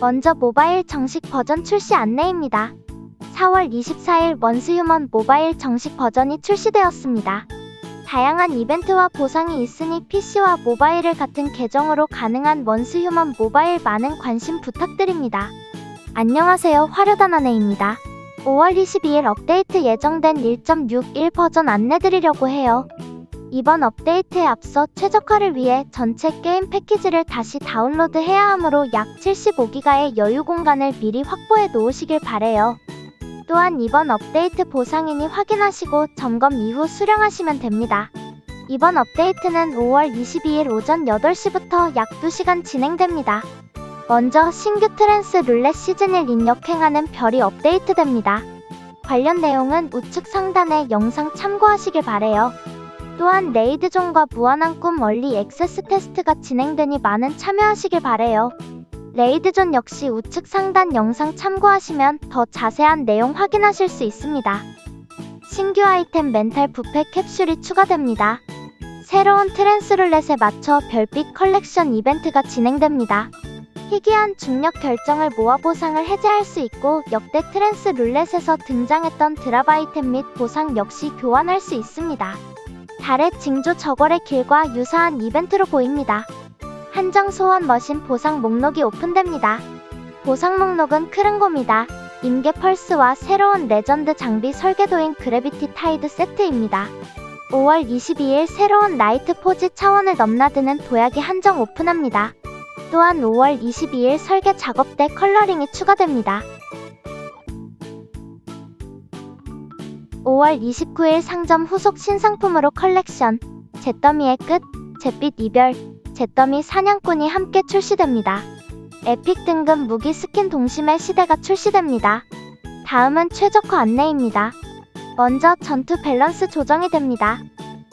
먼저 모바일 정식 버전 출시 안내입니다. 4월 24일 원스휴먼 모바일 정식 버전이 출시되었습니다. 다양한 이벤트와 보상이 있으니 PC와 모바일을 같은 계정으로 가능한 원스휴먼 모바일 많은 관심 부탁드립니다. 안녕하세요. 화려단아네입니다. 5월 22일 업데이트 예정된 1.61 버전 안내드리려고 해요. 이번 업데이트에 앞서 최적화를 위해 전체 게임 패키지를 다시 다운로드해야 하므로 약 75기가의 여유 공간을 미리 확보해 놓으시길 바래요. 또한 이번 업데이트 보상이니 확인하시고 점검 이후 수령하시면 됩니다. 이번 업데이트는 5월 22일 오전 8시부터 약 2시간 진행됩니다. 먼저 신규 트랜스 룰렛 시즌 1 입력행하는 별이 업데이트됩니다. 관련 내용은 우측 상단에 영상 참고하시길 바래요. 또한 레이드존과 무한한 꿈 얼리 액세스 테스트가 진행되니 많은 참여하시길 바래요. 레이드존 역시 우측 상단 영상 참고하시면 더 자세한 내용 확인하실 수 있습니다. 신규 아이템 멘탈 부패 캡슐이 추가됩니다. 새로운 트랜스 룰렛에 맞춰 별빛 컬렉션 이벤트가 진행됩니다. 희귀한 중력 결정을 모아 보상을 해제할 수 있고 역대 트랜스 룰렛에서 등장했던 드랍 아이템 및 보상 역시 교환할 수 있습니다. 달의 징조 저걸의 길과 유사한 이벤트로 보입니다. 한정 소원 머신 보상 목록이 오픈됩니다. 보상 목록은 크른곰이다. 임계 펄스와 새로운 레전드 장비 설계도인 그래비티 타이드 세트입니다. 5월 22일 새로운 나이트 포지 차원을 넘나드는 도약이 한정 오픈합니다. 또한 5월 22일 설계 작업대 컬러링이 추가됩니다. 5월 29일 상점 후속 신상품으로 컬렉션, 잿더미의 끝, 잿빛 이별, 잿더미 사냥꾼이 함께 출시됩니다. 에픽 등급 무기 스킨 동심의 시대가 출시됩니다. 다음은 최적화 안내입니다. 먼저 전투 밸런스 조정이 됩니다.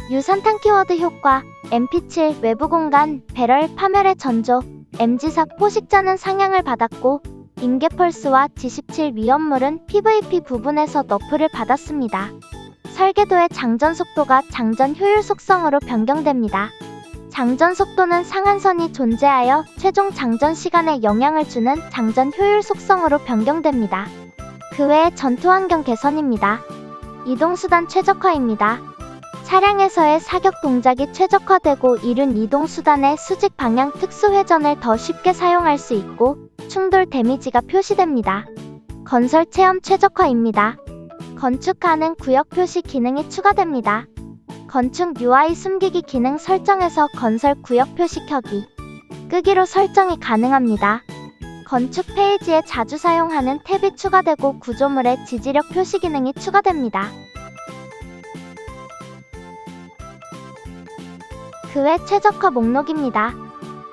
유산탄 키워드 효과, MP7 외부 공간, 배럴 파멸의 전조, MG사 포식자는 상향을 받았고, 임계펄스와 G17 위험물은 PVP 부분에서 너프를 받았습니다. 설계도의 장전 속도가 장전 효율 속성으로 변경됩니다. 장전 속도는 상한선이 존재하여 최종 장전 시간에 영향을 주는 장전 효율 속성으로 변경됩니다. 그 외에 전투 환경 개선입니다. 이동수단 최적화입니다. 차량에서의 사격 동작이 최적화되고 이른 이동수단의 수직 방향 특수 회전을 더 쉽게 사용할 수 있고 충돌 데미지가 표시됩니다. 건설 체험 최적화입니다. 건축하는 구역 표시 기능이 추가됩니다. 건축 UI 숨기기 기능 설정에서 건설 구역 표시 켜기, 끄기로 설정이 가능합니다. 건축 페이지에 자주 사용하는 탭이 추가되고 구조물의 지지력 표시 기능이 추가됩니다. 그 외 최적화 목록입니다.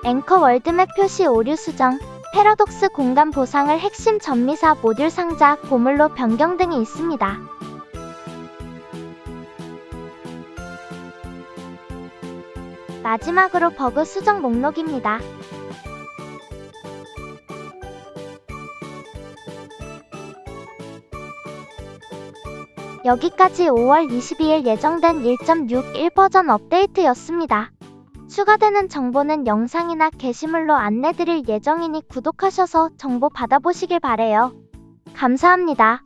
앵커 월드맵 표시 오류 수정, 패러독스 공간 보상을 핵심 전미사 모듈 상자, 보물로 변경 등이 있습니다. 마지막으로 버그 수정 목록입니다. 여기까지 5월 22일 예정된 1.61 버전 업데이트였습니다. 추가되는 정보는 영상이나 게시물로 안내드릴 예정이니 구독하셔서 정보 받아보시길 바래요. 감사합니다.